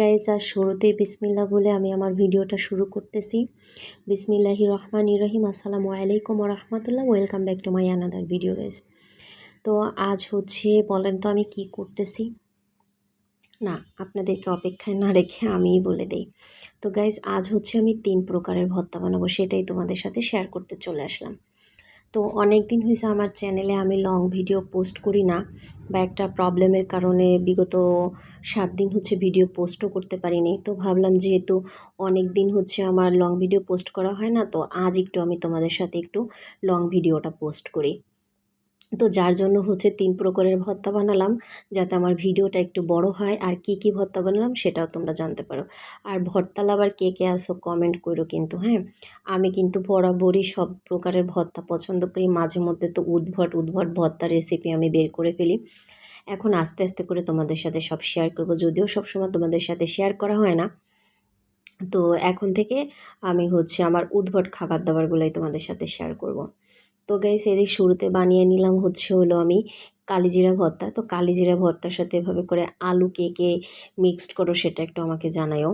Guys আর শুরুতেই বিসমিল্লা বলে আমি আমার ভিডিওটা শুরু করতেছি। বিসমিল্লাহি রহমান রহিম। আসসালামু আলাইকুম রহমতুল্লাহ welcome back to my another video guys তো আজ হচ্ছে, বলেন তো আমি কি করতেছি? না, আপনাদেরকে অপেক্ষায় না রেখে আমিই বলে দিই। তো গাইজ আজ হচ্ছে আমি তিন প্রকারের ভর্তা বানাবো, সেটাই তোমাদের সাথে শেয়ার করতে চলে আসলাম। তো অনেক দিন হয়েছে আমার চ্যানেলে আমি লং ভিডিও পোস্ট করি না বা একটা প্রবলেমের কারণে বিগত সাত দিন হচ্ছে ভিডিও পোস্টও করতে পারিনি। তো ভাবলাম যেহেতু অনেক দিন হচ্ছে আমার লং ভিডিও পোস্ট করা হয় না, তো আজ একটু আমি তোমাদের সাথে একটু লং ভিডিওটা পোস্ট করি। তো যার জন্য হচ্ছে তিন প্রকারের ভর্তা বানালাম, যাতে আমার ভিডিওটা একটু বড় হয়, আর কি কি ভর্তা বানালাম সেটাও তোমরা জানতে পারো। আর ভর্তা লাভার কে কে আসো কমেন্ট করো কিন্তু হ্যাঁ? আমি কিন্তু বরাবরই সব প্রকারের ভর্তা পছন্দ করি। মাঝে মধ্যে তো উদ্ভট উদ্ভট ভর্তা রেসিপি আমি বের করে ফেলি। এখন আস্তে আস্তে করে তোমাদের সাথে সব শেয়ার করব, যদিও সবসময় তোমাদের সাথে শেয়ার করা হয় না। তো এখন থেকে আমি হচ্ছে আমার উদ্ভট খাবার দাবারগুলোই তোমাদের সাথে শেয়ার করব। তো গাইস এই যে শুরুতে বানিয়ে নিলাম হচ্ছে হলো আমি কালিজিরা ভর্তা। তো কালিজিরা ভর্তার সাথে এভাবে করে আলু কে কে মিক্সড করো সেটা একটু আমাকে জানায়ও।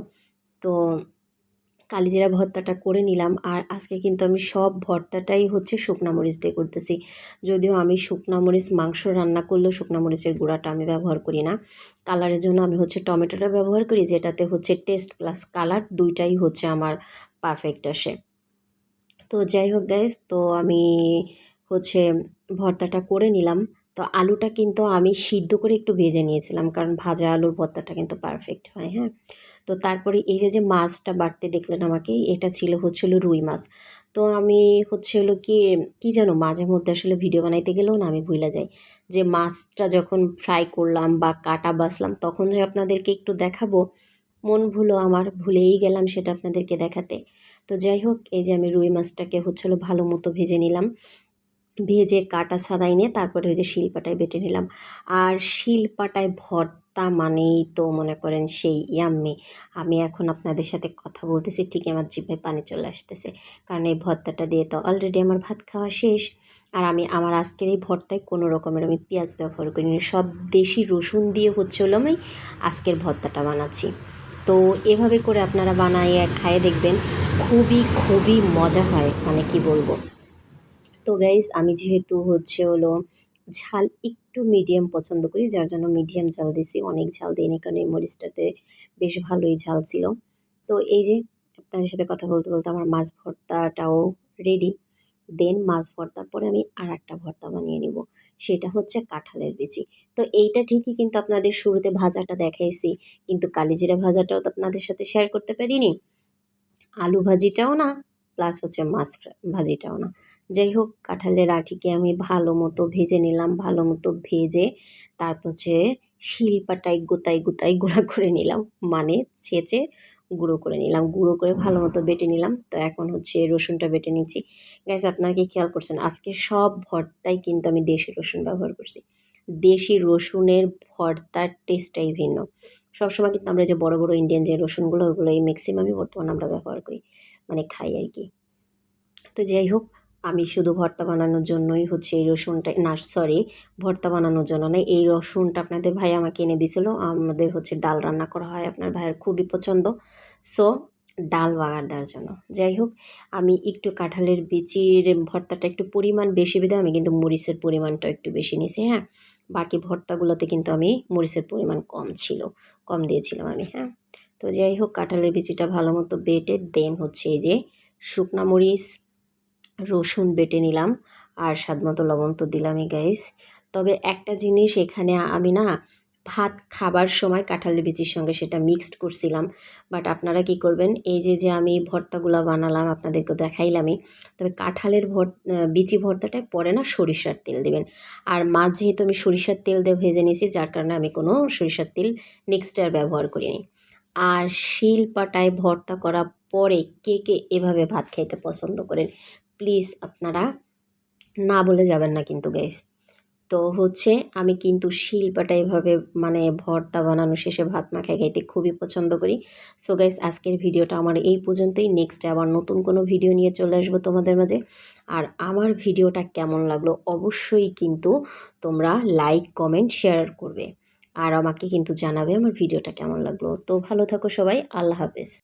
তো কালিজিরা ভর্তাটা করে নিলাম। আর আজকে কিন্তু আমি সব ভর্তাটাই হচ্ছে শুকনা মরিচ দিয়ে করতেছি। যদিও আমি শুকনা মরিচ মাংস রান্না করলেও শুকনা মরিচের গুঁড়াটা আমি ব্যবহার করি না। কালারের জন্য আমি হচ্ছে টমেটোটা ব্যবহার করি, যেটাতে হচ্ছে টেস্ট প্লাস কালার দুইটাই হচ্ছে আমার পারফেক্ট আসে। তো যাই হোক গাইজ তো আমি হচ্ছে ভর্তাটা করে নিলাম। তো আলুটা কিন্তু আমি সিদ্ধ করে একটু ভেজে নিয়েছিলাম, কারণ ভাজা আলুর ভর্তাটা কিন্তু পারফেক্ট হয় হ্যাঁ? তো তারপরে এই যে যে মাছটা বাড়তে দেখলেন আমাকে, এটা ছিল হচ্ছিল রুই মাছ। তো আমি হচ্ছে হলো কি কি জানো, মাঝে মধ্যে আসলে ভিডিও বানাইতে গেলেও না আমি ভুলে যাই। যে মাছটা যখন ফ্রাই করলাম বা কাটা বাসলাম তখন যে আপনাদেরকে একটু দেখাবো, মন ভুলো আমার, ভুলেই গেলাম সেটা আপনাদেরকে দেখাতে। তো যাই হোক, এই যে আমি রুই মাছটাকে হচ্ছিল ভালো মতো ভেজে নিলাম। ভেজে কাটা ছাড়াই নিয়ে তারপরে ওই যে শিলপাটায় বেটে নিলাম। আর শিলপাটায় ভর্তা মানেই তো মনে করেন সেই ইয়াম্মি। আমি এখন আপনাদের সাথে কথা বলতেছি, ঠিক আমার জিভে পানি চলে আসতেছে। কারণ এই ভর্তাটা দিয়ে তো অলরেডি আমার ভাত খাওয়া শেষ। আর আমি, আমার আজকের এই ভর্তায় কোনো রকমের আমি পেঁয়াজ ব্যবহার করিনি। সব দেশি রসুন দিয়ে হচ্ছে হলো আমি আজকের ভর্তাটা বানাচ্ছি। তো এভাবে করে আপনারা বানাইয়ে খাইয়ে দেখবেন, খুবই খুবই মজা হয়। মানে কি বলব? তো গাইজ আমি যেহেতু হচ্ছে হলো ঝাল একটু মিডিয়াম পছন্দ করি, যার জন্য মিডিয়াম ঝাল দিছি। অনেক ঝাল দিইনি কারণ এই মরিচটাতে বেশ ভালোই ঝাল ছিল। তো এই যে আপনাদের সাথে কথা বলতে বলতে আমার মাছ ভর্তাটাও রেডি দেন মাছ ভর্তার পরে আমি আর একটা ভর্তা বানিয়ে নিব, সেটা হচ্ছে কাঁঠালের বিচি। তো এইটা ঠিকই কিন্তু আপনাদের শুরুতে ভাজাটা দেখাইছি, কিন্তু কালিজিরা ভাজাটাও তো আপনাদের সাথে শেয়ার করতে পারিনি। আলু ভাজিটাও না প্লাস হচ্ছে মাছ ভাজিটাও না। যাই হোক, কাঁঠালের আঠিকে আমি ভালো মতো ভেজে নিলাম, ভালো মতো ভেজে তারপর হচ্ছে শিলপাটায় গোতাই গোতাই গুঁড়া করে নিলাম মানে ছেঁচে গুঁড়ো করে নিলাম, গুঁড়ো করে ভালো মতো বেটে নিলাম। তো এখন হচ্ছে রসুনটা বেটে নিচ্ছি। গ্যাস আপনারা কি খেয়াল করছেন? আজকে সব ভর্তাই কিন্তু আমি দেশি রসুন ব্যবহার করছি। দেশি রসুনের ভর্তার টেস্টটাই ভিন্ন। সবসময় কিন্তু আমরা যে বড় বড় ইন্ডিয়ান যে রসুনগুলো, ওগুলো এই ম্যাক্সিমামই বর্তমানে আমরা ব্যবহার করি মানে খাই আর কি। তো যাই হোক, আমি শুধু ভর্তা বানানোর জন্যই হচ্ছে এই রসুনটা, না সরি ভর্তা বানানোর জন্য না এই রসুনটা আপনাদের ভাই আমাকে এনে দিয়েছিল আমাদের হচ্ছে ডাল রান্না করা হয় আপনার ভাইয়ের খুবই পছন্দ। সো ডাল বাগার দেওয়ার জন্য। যাই হোক, আমি একটু কাঁঠালের বিচির ভর্তাটা একটু পরিমাণ বেশি বিধে আমি কিন্তু মরিচের পরিমাণটা একটু বেশি নিয়েছি হ্যাঁ? বাকি ভর্তাগুলোতে কিন্তু আমি মরিচের পরিমাণ কম ছিল, কম দিয়েছিলাম আমি হ্যাঁ? তো যাই হোক, কাঁঠালের বিচিটা ভালো মতো বেটে, দেন হচ্ছে এই যে শুকনা মরিচ, রসুন বেটে নিলাম আর স্বাদ মতো লবণ তো দিলামই গাইস তবে একটা জিনিস এখানে আমি না ভাত খাবার সময় কাঁঠালের বিচির সঙ্গে সেটা মিক্সড করছিলাম। বাট আপনারা কি করবেন? এই যে যে আমি ভর্তাগুলো বানালাম আপনাদেরকে দেখাইলামই। তবে কাঁঠালের ভর বিচি ভর্তাটায় পরে না সরিষার তেল দেবেন। আর মাছ যেহেতু আমি সরিষার তেল দিয়ে ভেজে নিয়েছি, যার কারণে আমি কোনো সরিষার তেল নেক্সট আর ব্যবহার করিনি। আর শিল পাটায় ভর্তা করার পরে কে কে এভাবে ভাত খাইতে পছন্দ করেন প্লিজ আপনারা না বলে যাবেন না কিন্তু গ্যাস তো হচ্ছে আমি কিন্তু শিলপাটা এভাবে মানে ভর্তা বানানো শেষে ভাত মাখায় খাইতে খুবই পছন্দ করি। সো গাইস আজকের ভিডিওটা আমার এই পর্যন্তই। নেক্সটে আবার নতুন কোনো ভিডিও নিয়ে চলে আসব তোমাদের মাঝে। আর আমার ভিডিওটা কেমন লাগল অবশ্যই কিন্তু তোমরা লাইক কমেন্ট শেয়ার করবে। আর আমাকে কিন্তু জানাবে আমার ভিডিওটা কেমন লাগল। তো ভালো থাকো সবাই। আল্লাহ হাফেজ।